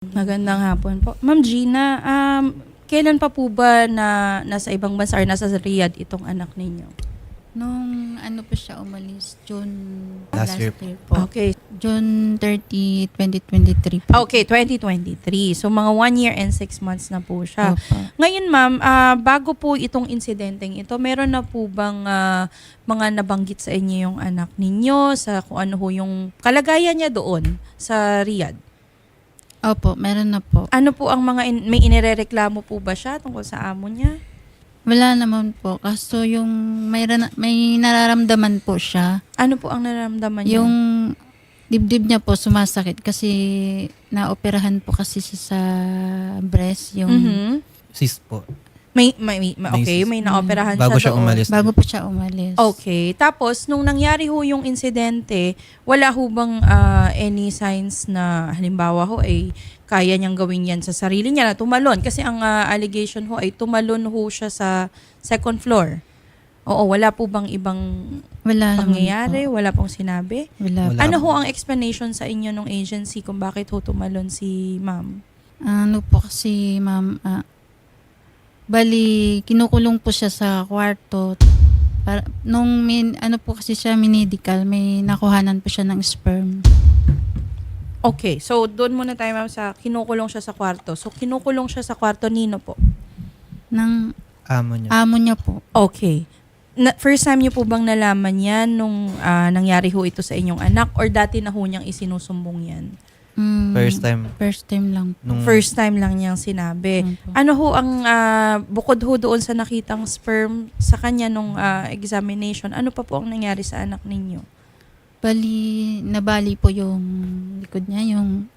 Magandang hapon po. Ma'am Gina, um, kailan pa po ba na nasa ibang bansa or nasa Riyadh itong anak ninyo? Nung ano po siya umalis, June Last year po. Okay. June 30, 2023 po. Okay, 2023. So mga one year and six months na po siya. Opo. Ngayon ma'am, ah, bago po itong insidenteng ito, meron na po bang ah, mga nabanggit sa inyo yung anak ninyo sa kung ano ho yung kalagayan niya doon sa Riyadh? Opo, meron na po. Ano po ang mga, in- may inirereklamo po ba siya tungkol sa amo niya? Wala naman po. Kaso yung may, rana- may nararamdaman po siya. Ano po ang nararamdaman niya? Yung dibdib niya po sumasakit kasi naoperahan po kasi siya sa breast. Yung Mhm. Sis po. May, may, may- okay, may naoperahan Bago siya siya doon. umalis. bago po siya umalis. Okay. Tapos, nung nangyari ho yung insidente, wala ho bang ah, any signs na halimbawa ho ay kaya niyang gawin yan sa sarili niya na tumalon? Kasi ang ah, allegation ho ay tumalon ho siya sa second floor. Oo, wala po bang ibang Wala naman pangyayari? po. Wala pong sinabi? Wala. Wala. Ano ho ang explanation sa inyo ng agency kung bakit ho tumalon si ma'am? Ano po kasi, ma'am, ah, bali, kinukulong po siya sa kwarto. Para, nung min, ano po kasi siya, minedical, may nakuhanan po siya ng sperm. Okay, so doon muna tayo ma'am sa kinukulong siya sa kwarto. So kinukulong siya sa kwarto nino po? Ng Amo niya. amo niya po. Okay. Na, first time niyo po bang nalaman yan nung ah, nangyari ho ito sa inyong anak or dati na ho niyang isinusumbong yan? Mm, First time. First time lang po. Nung First time lang niyang sinabi. Opo. Ano ho ang ah, bukod ho doon sa nakitang sperm sa kanya nung ah, examination, ano pa po ang nangyari sa anak ninyo? Bali, nabali po yung likod niya, yung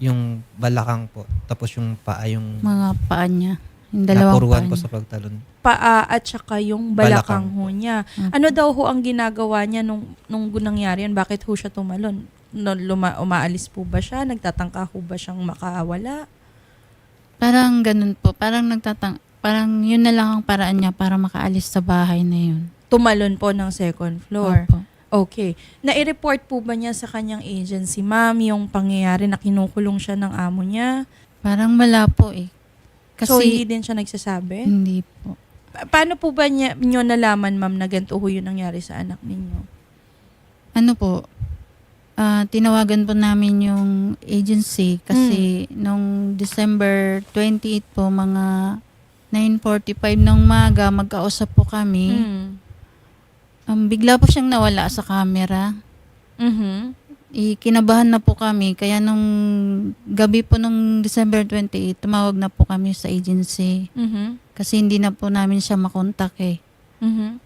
yung balakang po. Tapos yung paa yung mga paa niya. Yung dalawang napuruan paa po niya. sa pagtalon. Paa at saka yung balakang, Balakang ho niya. Opo. Ano daw ho ang ginagawa niya nung, nung nangyari yun? Bakit ho siya tumalon? No, luma, umaalis po ba siya? Nagtatangka ho ba siyang makawala? Parang ganun po. Parang nagtatang... Parang yun na lang ang paraan niya para makaalis sa bahay na yun. Tumalon po ng second floor. Opo. Okay. Nai-report po ba niya sa kanyang agency, ma'am, yung pangyayari na kinukulong siya ng amo niya? Parang wala po eh. Kasi so, hindi din siya nagsasabi? hindi po. Pa- paano po ba niya, niyo nalaman, ma'am, na ganito ho yung nangyari sa anak ninyo? Ano po, ah, tinawagan po namin yung agency kasi nung December 28 po, mga 9.45 ng maga, magkausap po kami. Mm. Um, bigla po siyang nawala sa camera. Mhm. Ikinabahan na po kami. Kaya nung gabi po nung December 28, tumawag na po kami sa agency. Mhm. Kasi hindi na po namin siya makontak eh. Mhm.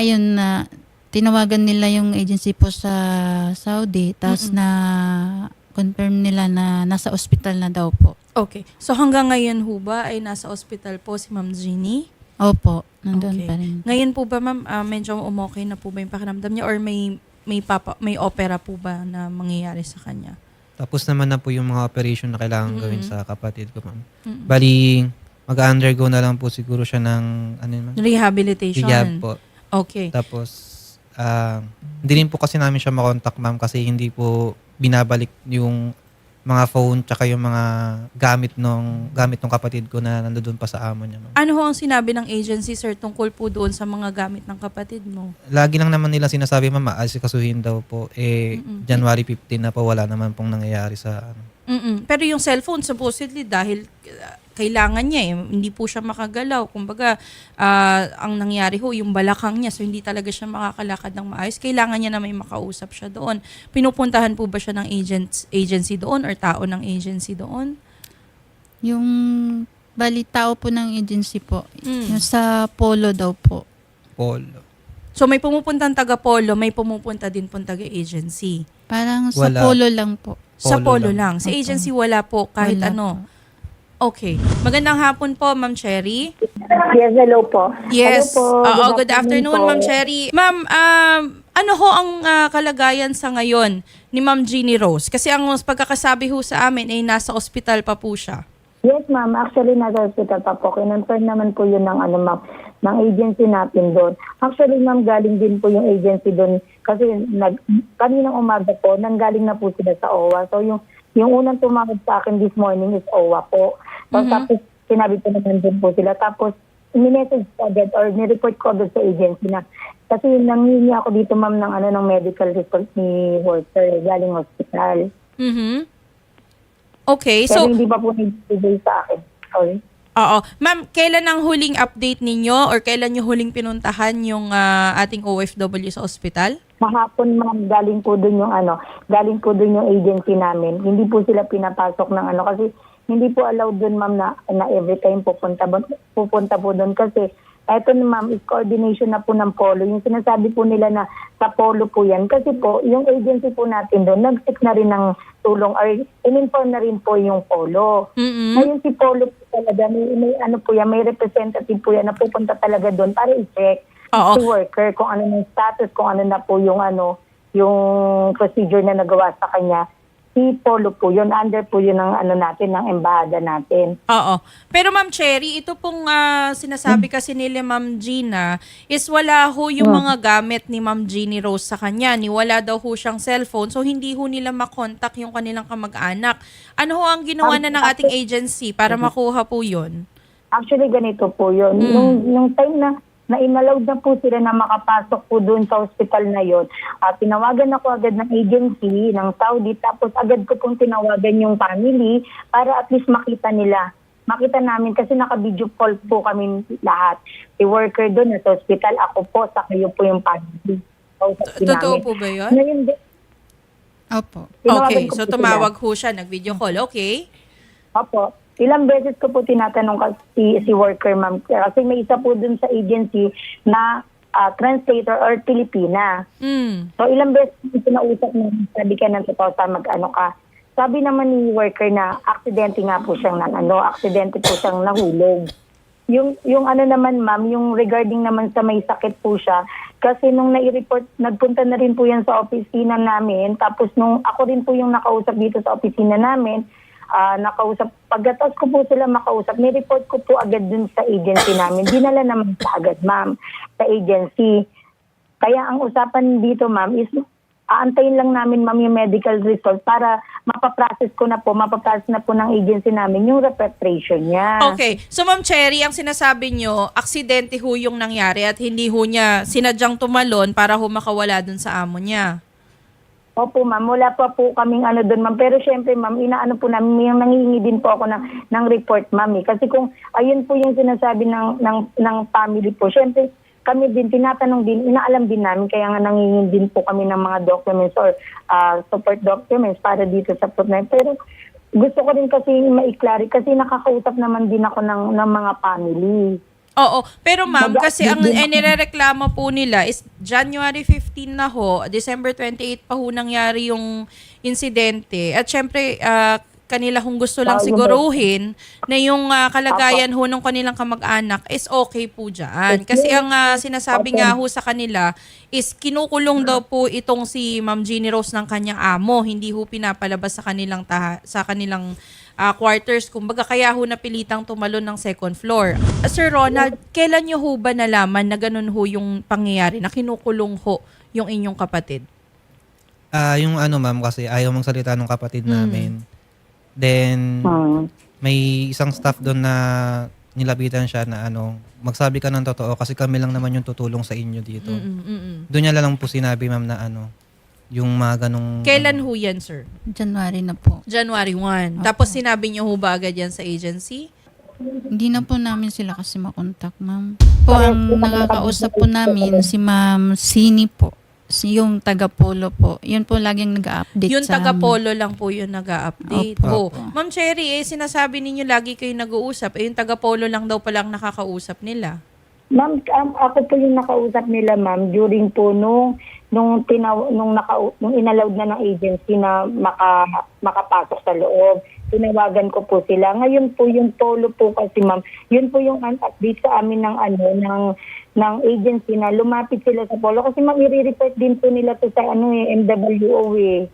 ayun na tinawagan nila yung agency po sa Saudi tapos Mm-mm. na confirm nila na nasa ospital na daw po. Okay. So, hanggang ngayon ho ba ay nasa ospital po si Ma'am Jeannie? Opo, nandun Okay. pa rin. Ngayon po ba, ma'am, ah, medyo umokay na po ba yung pakiramdam niya or may may papa, may opera po ba na mangyayari sa kanya? Tapos naman na po yung mga operation na kailangan Mm-mm. gawin sa kapatid ko, ma'am. Mm-mm. Bali, mag-undergo na lang po siguro siya ng ano yun, ma'am? Rehabilitation. Rehab po. Okay. Tapos, ah, hindi rin po kasi namin siya makontak, ma'am, kasi hindi po binabalik yung mga phone tsaka yung mga gamit nung gamit ng kapatid ko na nandoon pa sa amo niya, ma'am. Ano ho ang sinabi ng agency, sir, tungkol po doon sa mga gamit ng kapatid mo? Lagi lang naman nila sinasabi, ma'am, asikasuhin daw po. Eh, Mm-mm. January 15 na po, wala naman pong nangyayari sa ano. mm Pero yung cellphone, supposedly, dahil uh, kailangan niya eh, hindi po siya makagalaw. Kumbaga, ah, ang nangyari ho, yung balakang niya, so hindi talaga siya makakalakad ng maayos. Kailangan niya na may makausap siya doon. Pinupuntahan po ba siya ng agent, agency doon or tao ng agency doon? Yung bali tao po ng agency po, Mm. yung sa Polo daw po. Polo. So may pumupuntang taga-polo, may pumupunta din pong taga-agency. Parang sa Wala. Polo lang po. Sa Polo polo lang. lang. Sa Opo. agency wala po kahit Wala ano. po. Okay. Magandang hapon po, Ma'am Cherry. Yes, hello po. Yes. Hello po. Oo, good afternoon, po. Ma'am Cherry. Ma'am, um, ano ho ang ah, kalagayan sa ngayon ni Ma'am Jeannie Rose? Kasi ang pagkakasabi ho sa amin ay nasa ospital pa po siya. Yes, ma'am. Actually, nasa hospital pa po. Kinonfirm naman po yun ng, ano, ma'am, ng agency natin doon. Actually, ma'am, galing din po yung agency doon. Kasi nag, kaninang umaga po, nanggaling na po sila sa OWA. So, yung Yung unang tumawag sa akin this morning is OWA po. So, Mhm. Tapos sinabi ko naman din po sila. Tapos minessage ko agad or nireport ko agad sa agency na kasi nangingi ako dito ma'am ng ano ng medical report ni worker galing hospital. Mhm. Okay, Pero so hindi pa po nibigay sa akin. Sorry. Oo. Ma'am, kailan ang huling update ninyo or kailan nyo huling pinuntahan yung ah, ating OFW sa ospital? Mahapon ma'am, galing po dun yung ano, galing po dun yung agency namin. Hindi po sila pinapasok ng ano kasi hindi po allowed dun ma'am na, na every time pupunta, pupunta po dun kasi eto na ma'am, is coordination na po ng polo. Yung sinasabi po nila na sa polo po yan. Kasi po, yung agency po natin doon, nag-seek na rin ng tulong or in-inform na rin po yung polo. Mm-mm. Ngayon si Polo po talaga, may, may ano po yan, may representative po yan na pupunta talaga doon para i-check Oo. si worker kung ano yung status, kung ano na po yung ano, yung procedure na nagawa sa kanya. Si Polo po yun, under po yun ng ano natin, ng embahada natin. Oo. Pero Ma'am Cherry, ito pong ah, sinasabi kasi nila Ma'am Gina is wala ho yung mga gamit ni Ma'am Jeannie Rose sa kanya. Ni wala daw ho siyang cellphone so hindi ho nila makontak yung kanilang kamag-anak. Ano ho ang ginawa na ng ating agency para makuha po yun? Actually, ganito po yun. Mm. Nung, nung time na na inallowed na po sila na makapasok po doon sa hospital na yon. ah, tinawagan ako agad ng agency ng Saudi tapos agad ko pong tinawagan yung family para at least makita nila. Makita namin kasi naka-video call po kami lahat. Si worker doon sa hospital, ako po, sa kayo po yung family. Totoo po ba yun? Ngayon, Opo. Okay, so po tumawag ho siya, nag-video call. Okay. Opo. Ilang beses ko po tinatanong kasi si, worker ma'am. Kasi may isa po dun sa agency na ah, translator or Pilipina. Mm. So ilang beses ko pinausap na sabi ka ng totoo sa mag-ano ka. Sabi naman ni worker na aksidente nga po siyang nan, ano, aksidente po siyang nahulog. Yung yung ano naman ma'am, yung regarding naman sa may sakit po siya, kasi nung nai-report, nagpunta na rin po yan sa opisina namin, tapos nung ako rin po yung nakausap dito sa opisina namin, ah nakausap, pagkatas ko po sila makausap, ni-report ko po agad dun sa agency namin. Dinala naman sa agad ma'am, sa agency. Kaya ang usapan dito ma'am is aantayin lang namin ma'am yung medical result para mapaprocess ko na po, mapaprocess na po ng agency namin yung repatriation niya. Okay. So Ma'am Cherry, ang sinasabi nyo, aksidente ho yung nangyari at hindi ho niya sinadyang tumalon para ho makawala dun sa amo niya. Opo ma'am, wala pa po kaming ano doon ma'am. Pero syempre ma'am, inaano po namin, may nangihingi din po ako ng, ng report ma'am. eh. Kasi kung ayun po yung sinasabi ng, ng, ng family po, syempre kami din, tinatanong din, inaalam din namin, kaya nga nangihingi din po kami ng mga documents or ah, support documents para dito sa program. Pero gusto ko rin kasi ma-clarify kasi nakakausap naman din ako ng, ng mga family. Oo. Pero ma'am, kasi ang eh, nirereklamo po nila is January 15 na ho, December 28 pa ho nangyari yung insidente. At syempre, ah, kanila kung gusto lang siguruhin na yung ah, kalagayan ho ng kanilang kamag-anak is okay po dyan. Kasi ang ah, sinasabi nga ho sa kanila is kinukulong daw po itong si Ma'am Jeannie Rose ng kanyang amo. Hindi ho pinapalabas sa kanilang taha, sa kanilang ah, quarters. Kumbaga, kaya ho napilitang tumalon ng second floor. Sir Ronald, kailan nyo ho ba nalaman na ganun ho yung pangyayari, na kinukulong ho yung inyong kapatid? Ah, yung ano ma'am kasi ayaw mong salita ng kapatid Mm. namin. Then Hmm. may isang staff doon na nilapitan siya na ano, magsabi ka ng totoo kasi kami lang naman yung tutulong sa inyo dito. Mm-mm, mm-mm. Doon niya lang po sinabi ma'am na ano, yung mga ganong... Kailan ho yan, sir? January na po. January 1. Tapos sinabi nyo ho ba agad yan sa agency? Hindi na po namin sila kasi makontak, ma'am. Po ang nakakausap po namin si Ma'am Sini po. Si yung taga-polo po. Yun po laging nag-update Yung sa amin. taga-polo lang po yung nag-a-update. Oh. Opo. Ma'am Cherry, eh, sinasabi ninyo lagi kayo nag-uusap. Eh, yung taga-polo lang daw palang nakakausap nila. Ma'am, um, ako po yung nakausap nila, ma'am, during po nung nung tinaw nung naka nung inallowed na ng agency na maka makapasok sa loob. Tinawagan ko po sila. Ngayon po yung polo po kasi ma'am, yun po yung update sa amin ng ano ng ng agency na lumapit sila sa polo kasi ma'am i-report din po nila to sa ano eh MWO eh.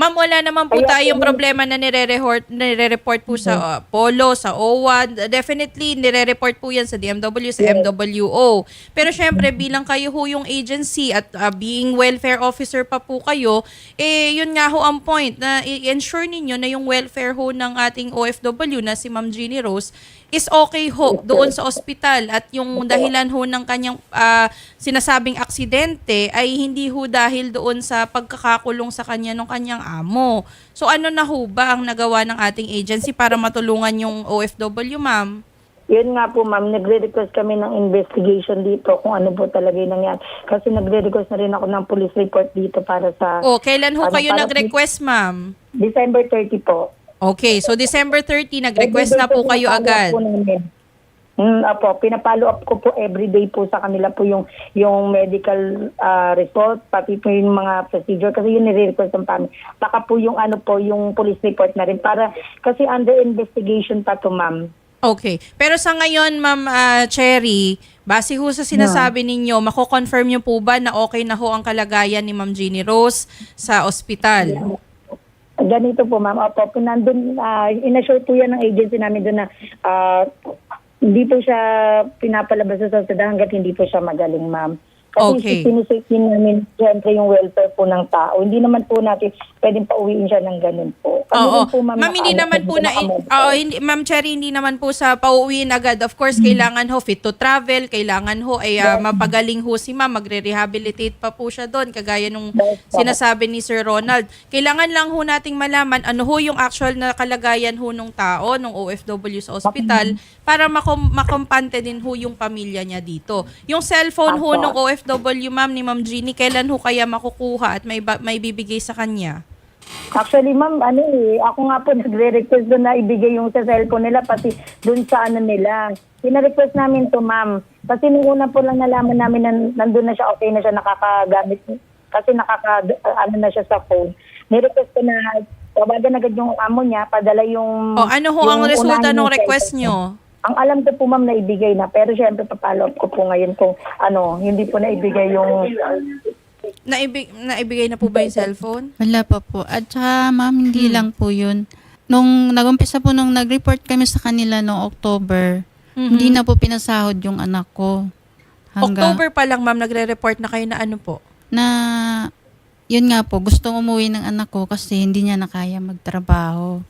Ma'am, wala naman po Kaya tayong problema na nire-report, nire-report po sa uh, Polo, sa OWA. Definitely, nire-report po yan sa DMW, sa MWO. Pero syempre, bilang kayo ho yung agency at uh, being welfare officer pa po kayo, eh, yun nga ho ang point na i-ensure ninyo na yung welfare ho ng ating OFW na si Ma'am Jeannie Rose is okay ho doon sa ospital at yung dahilan ho ng kanyang ah, sinasabing aksidente ay hindi ho dahil doon sa pagkakakulong sa kanya ng kanyang amo. So ano na ho ba ang nagawa ng ating agency para matulungan yung OFW, ma'am? Yun nga po ma'am, nagre-request kami ng investigation dito kung ano po talaga yung nangyari. Kasi nagre-request na rin ako ng police report dito para sa O, kailan ho Ano, kayo nag-request, ma'am? December 30 po. Okay, so December 30, nag-request na po kayo agad. Mm, apo, pinapalo up ko po everyday po sa kanila po yung yung medical ah, result, pati po yung mga procedure kasi yun nire-request ng family. Baka po yung ano po, yung police report na rin para kasi under investigation pa to ma'am. Okay. Pero sa ngayon, Ma'am ah, Cherry, base ho sa sinasabi ninyo, mako-confirm niyo po ba na okay na ho ang kalagayan ni Ma'am Jeannie Rose sa ospital? Ganito po ma'am, opo, po nandun, uh, inassure po yan ng agency namin doon na ah, hindi po siya pinapalabas sa hospital hanggat hindi po siya magaling ma'am. Kasi Okay. sinusafety namin siyempre yung welfare po ng tao. Hindi naman po natin pwedeng pauwiin siya ng ganun po. Kami Oo. po, Ma'am, hindi naman po na. Oo, hindi Ma'am Cherry, hindi naman po sa pauwiin agad. Of course, kailangan ho fit to travel, kailangan ho ay ah, mapagaling ho si Ma'am, magre-rehabilitate pa po siya doon kagaya nung Yes, sinasabi ni Sir Ronald. Kailangan lang ho nating malaman ano ho yung actual na kalagayan ho nung tao, nung OFW sa ospital para makom- makompante din ho yung pamilya niya dito. Yung cellphone ho Apo. nung OFW Ma'am ni Ma'am Jeannie, kailan ho kaya makukuha at may ba- may bibigay sa kanya? Actually, ma'am, ano eh, ako nga po nagre-request doon na ibigay yung sa cellphone nila, pati doon sa ano nila. Pina-request namin to, ma'am. Kasi nung una po lang nalaman namin na nandun na siya, okay na siya nakakagamit. Kasi nakaka, ano na siya sa phone. Ni-request ko na tawagan agad yung amo niya, padala yung... O ano ho ang yung resulta unahin ng yung request cellphone. nyo? Ang alam ko po, ma'am, na ibigay na. Pero syempre, papalo up ko po ngayon kung ano, hindi po na ibigay yung... Naibig, naibigay na po ba yung cellphone? Wala pa po. At saka ma'am, hindi Hmm. lang po yun. Nung nagumpisa po nung nag-report kami sa kanila noong October, Mhm. hindi na po pinasahod yung anak ko. October pa lang, ma'am, nagre-report na kayo na ano po? Na, yun nga po, gustong umuwi ng anak ko kasi hindi niya na kaya magtrabaho.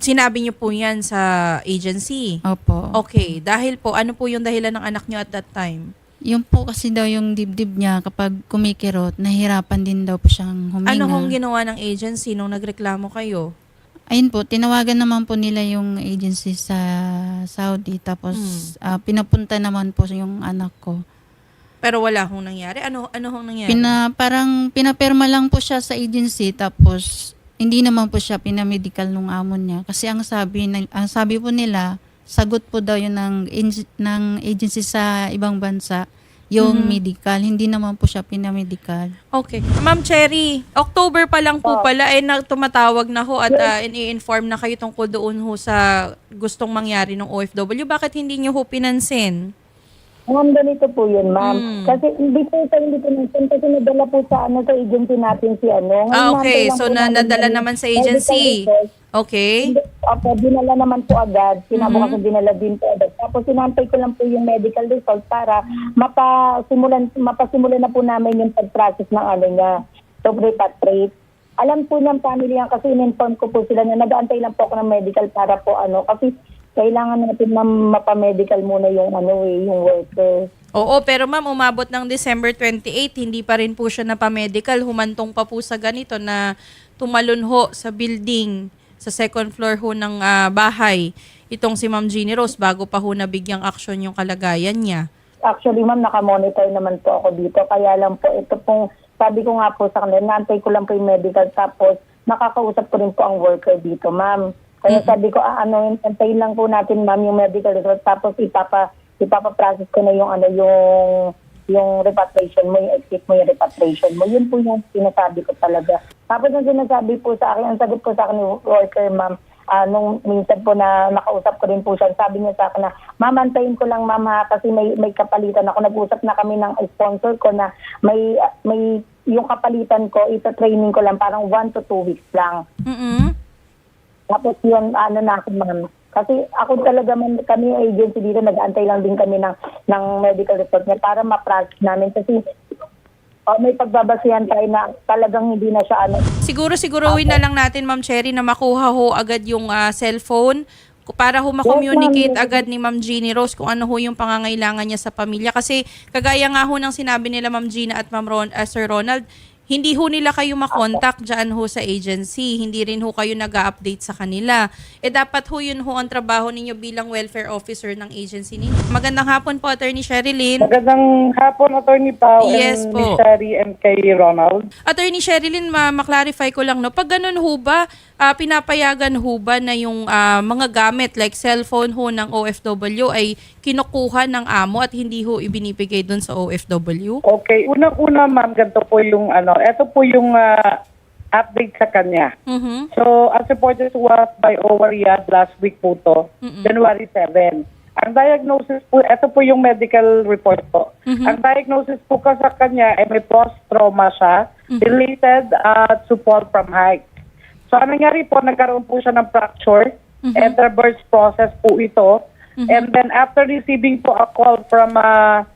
Sinabi niyo po yan sa agency? Opo. Okay, dahil po, ano po yung dahilan ng anak niyo at that time? Yung po kasi daw yung dibdib niya kapag kumikirot, nahihirapan din daw po siyang huminga. Ano hong ginawa ng agency nung nagreklamo kayo? Ayun po, tinawagan naman po nila yung agency sa Saudi tapos Hmm. ah, pinapunta naman po yung anak ko. Pero wala hong nangyari. Ano, ano hong nangyari? Pina, parang pinaperma lang po siya sa agency tapos hindi naman po siya pinamedical nung amo niya kasi ang sabi ng- ang sabi po nila sagot po daw yun ng ng agency sa ibang bansa yung Mhm. medical hindi naman po siya pinamedical. Okay. Ma'am Cherry, October pa lang po pala, eh, na, tumatawag na ho at ah, ini-inform na kayo tungkol doon ho sa gustong mangyari ng OFW. Bakit hindi niyo ho pinansin? Ma'am, ganito po yun, ma'am. Mm. Kasi hindi po sa hindi po natin kasi nadala po sa ano sa agency natin si ano. Ngayon, Ah, okay. So, na, nadala naman sa agency. Okay. Opo, dinala naman po agad. Sinabukasan Mm-hmm. dinala din po agad. Tapos sinantay ko lang po yung medical result para mapasimulan, mapasimulan na po namin yung pag-process ng ano niya, to repatriate. Alam po ng family yan kasi in-inform ko po sila na nag-aantay lang po ako ng medical para po ano, kasi kailangan natin na mapamedical muna yung ano eh, yung worker. Oo, pero ma'am, umabot ng December 28, hindi pa rin po siya napamedical. Humantong pa po sa ganito na tumalon ho sa building, sa second floor ho ng ah, bahay. Itong si Ma'am Jeannie Rose, bago pa ho nabigyang aksyon yung kalagayan niya. Actually, ma'am, nakamonitor naman po ako dito. Kaya lang po, ito pong, sabi ko nga po sa kanila, naantay ko lang po yung medical. Tapos, nakakausap ko rin po ang worker dito, ma'am. Kaya sabi ko, ah, ano, antayin lang po natin, ma'am, yung medical result. Tapos, ipapa, ipapa-process ko na yung, ano, yung, yung repatriation mo, yung exit mo, yung repatriation mo. Yun po yung sinasabi ko talaga. Tapos, ang sinasabi po sa akin, ang sagot po sa akin ng worker, ma'am, Ah, nung minsan po na nakausap ko rin po siya, sabi niya sa akin na, ma'am, antayin ko lang mama kasi may, may kapalitan ako. Nag-usap na kami ng sponsor ko na may, may yung kapalitan ko, ito training ko lang parang one to two weeks lang. Mm-mm. Tapos yun, ano na ako, ma'am. Kasi ako talaga man, kami agency dito, nag-antay lang din kami ng, ng medical report niya para ma-process namin. Kasi oh, may pagbabasihan tayo na talagang hindi na siya ano. Siguro siguruhin na lang natin Ma'am Cherry na makuha ho agad yung ah, cellphone para ho makommunicate agad ni Ma'am Jeannie Rose kung ano ho yung pangangailangan niya sa pamilya. Kasi kagaya nga ho ng sinabi nila Ma'am Gina at Ma'am Ron, ah, Sir Ronald, hindi ho nila kayo makontak dyan ho sa agency. Hindi rin ho kayo nag update sa kanila. Eh dapat ho yun ho ang trabaho ninyo bilang welfare officer ng agency ninyo. Magandang hapon po, Attorney Sherilyn. Magandang hapon, Attorney Pao Yes and po. Miss Sherry and kay Ronald. Attorney Sherilyn, ma- ma-clarify ko lang, no? pag ganun ho ba, ah, pinapayagan ho ba na yung ah, mga gamit like cellphone ho ng OFW ay kinukuha ng amo at hindi ho ibinibigay dun sa OFW? Okay, unang-una ma'am, ganito po yung ano, ito po yung ah, update sa kanya. Mhm. So, as reported to us by Owariad last week po to, January 7. Ang diagnosis po, ito po yung medical report po. Ang diagnosis po ka sa kanya ay may post-trauma siya related uh, to fall from height. So, ang nangyari po, nagkaroon po siya ng fracture and reverse process po ito. And then after receiving po a call from uh,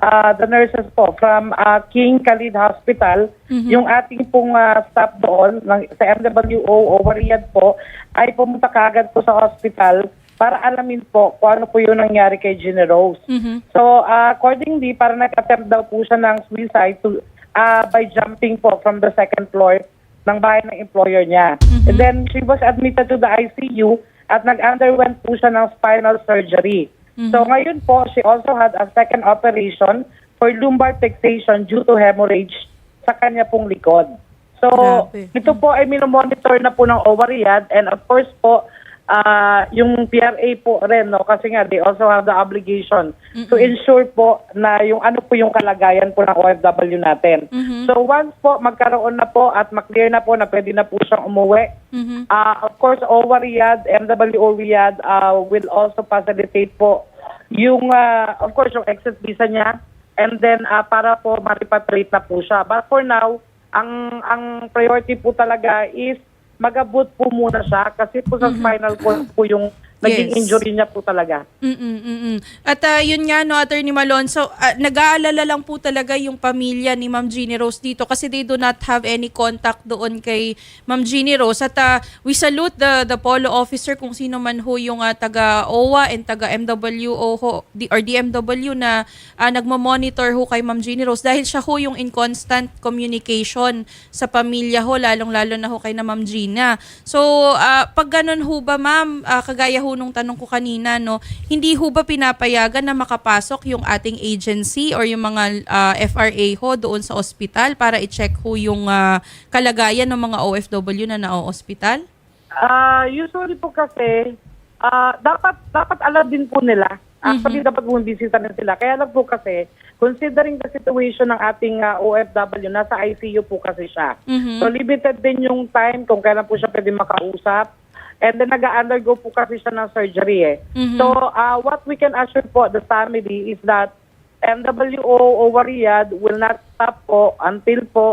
uh, the nurses po from uh, King Khalid Hospital, yung ating pong uh, staff doon ng, sa MWO Overhead po ay pumunta kagad po sa hospital para alamin po kung ano po yung nangyari kay Gina Rose. Mhm. So, uh, accordingly, para nag-attempt daw po siya ng suicide to, uh, by jumping po from the second floor ng bahay ng employer niya. And then, she was admitted to the ICU at nag-underwent po siya ng spinal surgery. So, ngayon po, she also had a second operation for lumbar fixation due to hemorrhage sa kanya pong likod. So, Grabe. ito po ay minomonitor na po ng OWARIAD and of course po, ah yung PRA po rin, no, kasi nga they also have the obligation to ensure po na yung ano po yung kalagayan po ng OFW natin. Mhm. So once po magkaroon na po at maklear na po na pwede na po siyang umuwi, Mhm. ah of course OWA Riyadh, MWO Riyadh ah, will also facilitate po yung ah, of course yung exit visa niya and then ah, para po ma-repatriate na po siya. But for now, ang ang priority po talaga is magabot po muna siya kasi po sa spinal cord po yung naging Yes. injury niya po talaga. Mm-mm, mm-mm. At ah, yun nga no, Attorney Malonzo, ah, nag-aalala lang po talaga yung pamilya ni Ma'am Jeannie Rose dito kasi they do not have any contact doon kay Ma'am Jeannie Rose. At ah, we salute the the polo officer kung sino man ho yung ah, taga OWA and taga MWO ho, di- or DMW na ah, nagmo-monitor ho kay Ma'am Jeannie Rose dahil siya ho yung in constant communication sa pamilya ho, lalong-lalo na ho kay na Ma'am Gina. So, ah, pag ganun ho ba ma'am, ah, kagaya ho nung tanong ko kanina, no, hindi ho ba pinapayagan na makapasok yung ating agency or yung mga ah, FRA ho doon sa ospital para i-check ho yung ah, kalagayan ng mga OFW na na-ospital? Ah, usually po kasi ah, dapat dapat alam din po nila. Actually dapat po bisita na sila. Kaya lang po kasi considering the situation ng ating ah, OFW nasa ICU po kasi siya. Mhm. So limited din yung time kung kailan po siya pwede makausap. And then nag-undergo po kasi siya ng surgery eh. Mhm. So ah, what we can assure po the family is that MWO over Riyadh will not stop po until po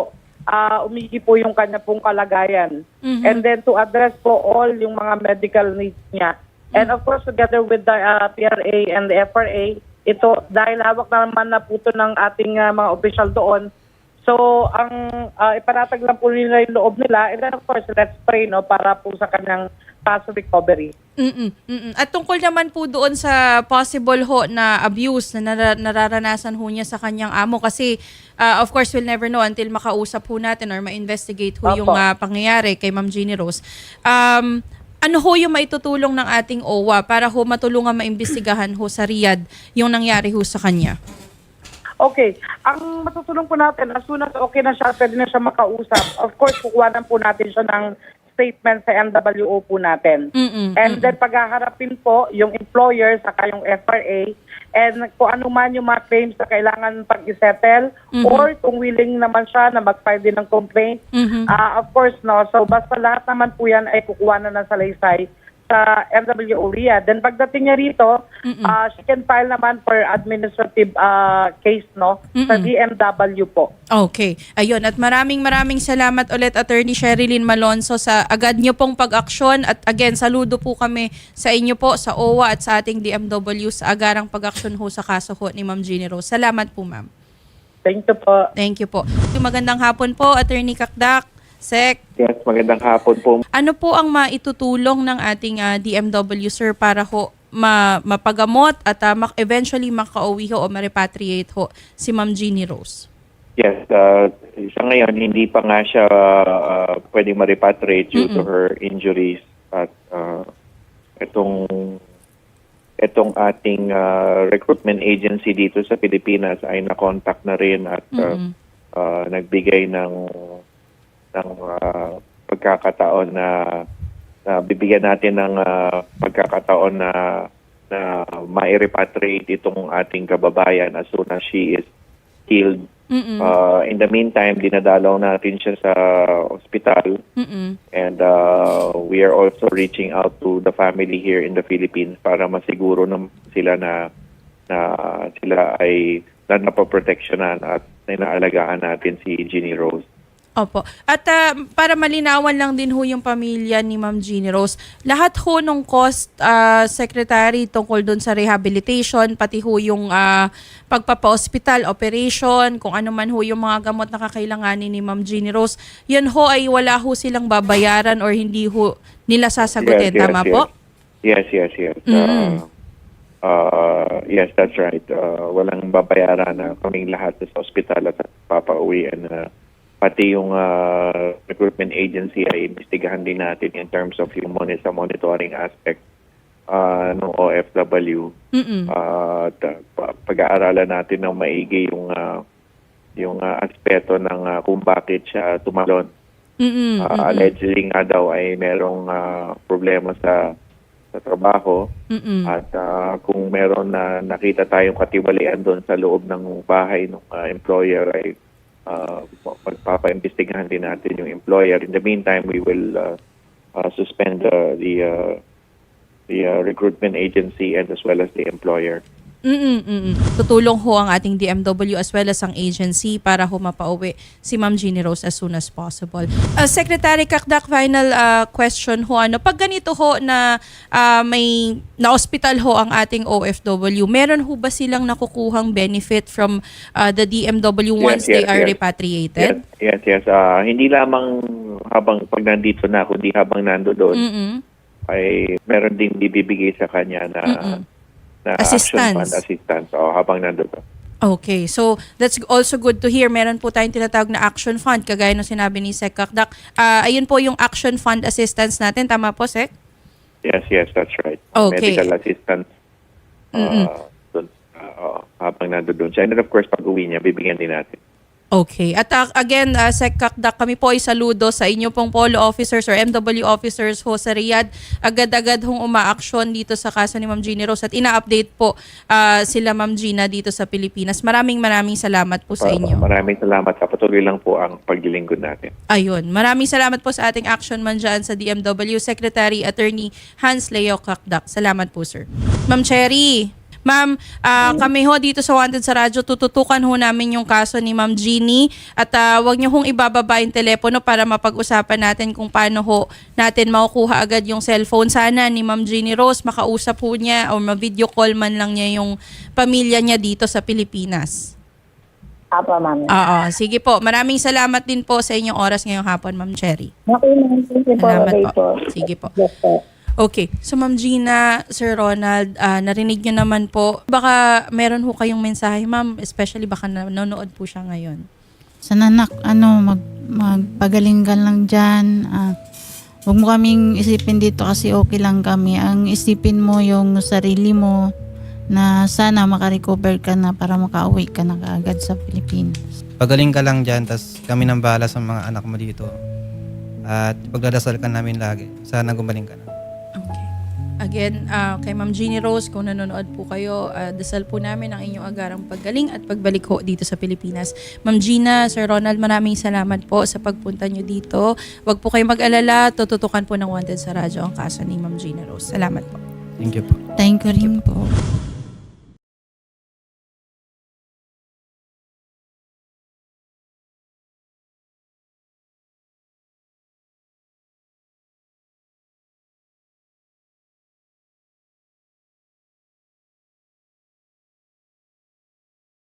ah umigi po yung kanya pong kalagayan. Mhm. And then to address po all yung mga medical needs niya. And of course, together with the ah, PRA and the FRA, ito, dahil hawak na naman na po ito ng ating ah, mga official doon, so ang ah, ipanatag lang po nila yung loob nila. And then of course, let's pray no, para po sa kanyang fast recovery. Mm-mm, mm-mm. At tungkol naman po doon sa possible ho na abuse na nara- nararanasan ho niya sa kanyang amo kasi uh, of course we'll never know until makausap ho natin or ma-investigate ho Opo. yung uh, pangyayari kay Ma'am Jeannie Rose. Um, ano ho yung maitutulong ng ating OWA para ho matulungan maimbestigahan ho sa Riyadh yung nangyari ho sa kanya? Okay. Ang matutulong po natin, as soon as okay na siya, pwede na siya makausap. Of course, kukuhanan po natin siya ng statement sa MWO po natin. Mm-mm, And then paghaharapin po yung employer saka yung FRA and kung ano man yung mga claims na kailangan pag-settle or kung willing naman siya na mag-file din ng complaint. Mhm. Ah, of course, no. So basta lahat naman po yan ay kukuha na ng salaysay sa MWO Riyadh. Then pagdating niya rito, ah, she can file naman for administrative ah, case no sa DMW po. Okay. Ayun. At maraming maraming salamat ulit Attorney Sherilyn Malonzo sa agad niyo pong pag-aksyon. At again, saludo po kami sa inyo po, sa OWA at sa ating DMW sa agarang pag-aksyon ho sa kaso ho ni Ma'am Jeannie Rose. Salamat po, Ma'am. Thank you po. Thank you po. Magandang hapon po, Attorney Kakdak. Sek, Yes, magandang hapon po. ano po ang maitutulong ng ating ah, DMW, sir, para ho ma- mapagamot at ah, mak- eventually makauwi ho o ma-repatriate ho si Ma'am Jeannie Rose? Yes, uh, sa ngayon, hindi pa nga siya uh, pwedeng ma-repatriate due to her injuries. At uh, itong, itong ating uh, recruitment agency dito sa Pilipinas ay na-contact na rin at uh, uh, nagbigay ng, ng uh, pagkakataon na, na bibigyan natin ng uh, pagkakataon na na ma-repatriate itong ating kababayan as soon as she is healed Mm-mm. Uh, in the meantime, dinadalaw natin siya sa ospital Mm-mm. and uh, we are also reaching out to the family here in the Philippines para masiguro na sila na na sila ay na napoproteksyonan at inaalagaan natin si Ginny Rose. Opo. At ah, para malinawan lang din ho yung pamilya ni Ma'am Jeannie Rose, lahat ho nung cost ah, secretary tungkol doon sa rehabilitation, pati ho yung ah, pagpapa-hospital, operation, kung ano man ho yung mga gamot na kakailanganin ni Ma'am Jeannie Rose, yun ho ay wala ho silang babayaran or hindi ho nila sasagutin. Yes, yes, Tama yes. po? Yes, yes, yes. Mm. Uh, uh, yes, that's right. Uh, walang babayaran na kaming lahat sa ospital at papauwi and uh, pati yung uh, recruitment agency ay imbestigahan din natin in terms of yung moni- sa monitoring aspect uh, ng OFW. Mm-mm. At, uh, pa- pag-aaralan natin ng maigi yung uh, yung uh, aspeto ng uh, kung bakit siya tumalon. Mm-mm. Uh, Mm-mm. allegedly nga daw ay merong uh, problema sa sa trabaho Mm-mm. at uh, kung meron na nakita tayong katiwalian doon sa loob ng bahay ng uh, employer ay uh, magpapaimbestigahan din natin yung employer. In the meantime, we will uh, uh, suspend uh, the uh, the uh, recruitment agency and as well as the employer. Mm-mm, mm-mm. Tutulong ho ang ating DMW as well as ang agency para ho mapauwi si Ma'am Jeannie Rose as soon as possible. Uh, Secretary Kakdak, final uh, question ho. Ano, pag ganito ho na uh, may na-hospital ho ang ating OFW, meron ho ba silang nakukuhang benefit from uh, the DMW once Yes, they yes, are yes. repatriated? Yes, yes, yes. Ah, hindi lamang habang pag nandito na, kundi habang nando doon, Mm-mm. ay meron ding bibigay sa kanya na, Mm-mm. Na Assistance. action fund assistance o habang nando doon. Okay. So, that's also good to hear. Meron po tayong tinatawag na action fund, kagaya ng sinabi ni Sec Kakdak. Ah, ayun po yung action fund assistance natin. Tama po, Sec? Yes, yes, that's right. Okay. Medical assistance. Mm-mm. Uh, dun, uh, oo, habang nando doon siya. And then of course, pag uwi niya, bibigyan din natin. Okay. At uh, again, uh, Sec Kakdak, kami po ay saludo sa inyo pong polo officers or MW officers ho sa Riyadh. Agad-agad hong umaaksyon dito sa kaso ni Ma'am Gina Rose at ina-update po uh, sila Ma'am Gina dito sa Pilipinas. Maraming maraming salamat po sa Uh, inyo. Maraming salamat. Kapatuloy lang po ang paglilingkod natin. Ayun. Maraming salamat po sa ating action man dyan sa DMW Secretary Attorney Hans Leo Kakdak. Salamat po, sir. Ma'am Cherry, Ma'am, ah, kami ho dito sa Wanted sa Radyo, tututukan ho namin yung kaso ni Ma'am Jeannie at ah, wag niyo hong ibababa yung telepono para mapag-usapan natin kung paano ho natin makukuha agad yung cellphone. Sana ni Ma'am Jeannie Rose makausap ho niya o ma-video call man lang niya yung pamilya niya dito sa Pilipinas. Apo, ma'am. Oo, sige po. Maraming salamat din po sa inyong oras ngayong hapon, Ma'am Cherry. Okay, ma'am. You po. Salamat Bye po. Sige po. Yes po. Okay. So, Ma'am Gina, Sir Ronald, ah, narinig niyo naman po. Baka meron ho kayong mensahe, Ma'am. Especially baka nanonood po siya ngayon. Sana nak, ano, mag, magpagaling ka lang dyan. Ah, huwag mo kaming isipin dito kasi okay lang kami. Ang isipin mo yung sarili mo na sana makarecover ka na para makauwi ka na kaagad sa Pilipinas. Pagaling ka lang dyan, tas kami nang bahala sa mga anak mo dito. At pagdadasal ka namin lagi. Sana gumaling ka na. Again, ah, kay Ma'am Jeannie Rose, kung nanonood po kayo, ah, dasal po namin ang inyong agarang paggaling at pagbalik ho dito sa Pilipinas. Ma'am Gina, Sir Ronald, maraming salamat po sa pagpunta nyo dito. Huwag po kayo mag-alala, tututukan po ng Wanted sa radyo ang kaso ni Ma'am Gina Rose. Salamat po. Thank you po. Thank you rin po.